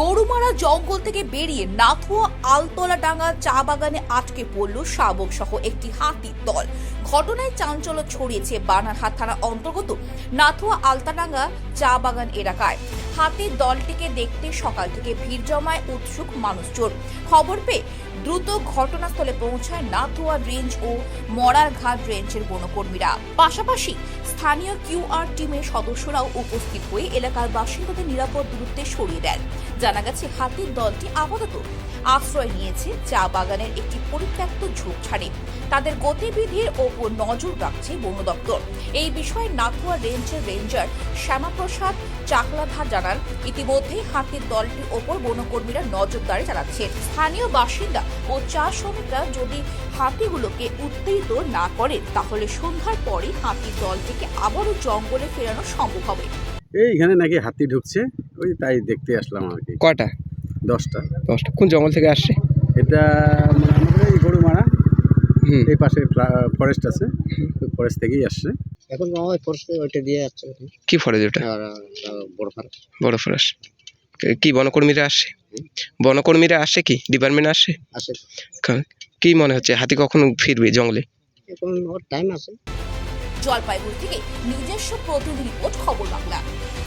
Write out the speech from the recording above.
গরুমারা জঙ্গল থেকে বেরিয়ে নাথুয়া, আলতলা ডাঙ্গা চা বাগানে আটকে পড়ল শাবক সহ একটি হাতির দল। ঘটনায় চাঞ্চল্য ছড়িয়েছে বানারহাট থানা অন্তর্গত নাথুয়া, আলতাডাঙ্গা চা বাগান এলাকায়। হাতির দলটিকে দেখতে সকাল থেকে ভিড় জমায় উৎসুক মানুষজন। খবর পেয়ে দ্রুত ঘটনাস্থলে পৌঁছায় নাথুয়া রেঞ্জ ও মরারঘাট রেঞ্জের বনকর্মীরা। পাশাপাশি স্থানীয় কিউআর টিমের সদস্যরাও উপস্থিত হয়ে এলাকার বাসিন্দাদের নিরাপদ দূরত্বে সরিয়ে দেন। জানা গেছে, হাতির দলটি আপাতত আশ্রয় নিয়েছে, চা বাগানের একটি পরিত্যক্ত ঝোপঝাড়ে। তাদের গতিবিধির ওপর নজর রাখছে বন দপ্তর। এই বিষয়ে নাথুয়া রেঞ্জের রেঞ্জার শ্যামাপ্রসাদ চাকলাধার জানান, ইতিমধ্যেই হাতির দলটির ওপর বনকর্মীরা নজরদারি চালাচ্ছে। স্থানীয় বাসিন্দা ও চা শ্রমিকরা যদি হাতিগুলোকে উত্তেজিত না করে তাহলে সন্ধ্যার পরে হাতির দলটিকে আবারও জঙ্গলে ফেরানো সম্ভব হবে। এইখানে নাকি হাতি ঢুকছে ওই তাই দেখতে আসলাম আর কি। কয়টা? দশটা। দশটা। কোন জঙ্গল থেকে আসছে? এটা মানে আমাদের এই গরুমারা এই পাশে ফরেস্ট আছে ফরেস্ট থেকেই আসছে। এখন ওই ফোর্সে ওইটা দিয়ে যাচ্ছে আর কি। ফরেজ ওটা? বড় ফার বড় ফরেস্ট কি বনকর্মীরা আসছে? বনকর্মীরা আসছে কি? ডিপার্টমেন্ট আসছে? আছে কা- কি মনে হচ্ছে হাতি কখন ফিরবে জঙ্গলে? এখন ওর টাইম আছে। জলপাইগুড়ি থেকে নিজস্ব প্রতিনিধি রিপোর্ট খবর বাংলা।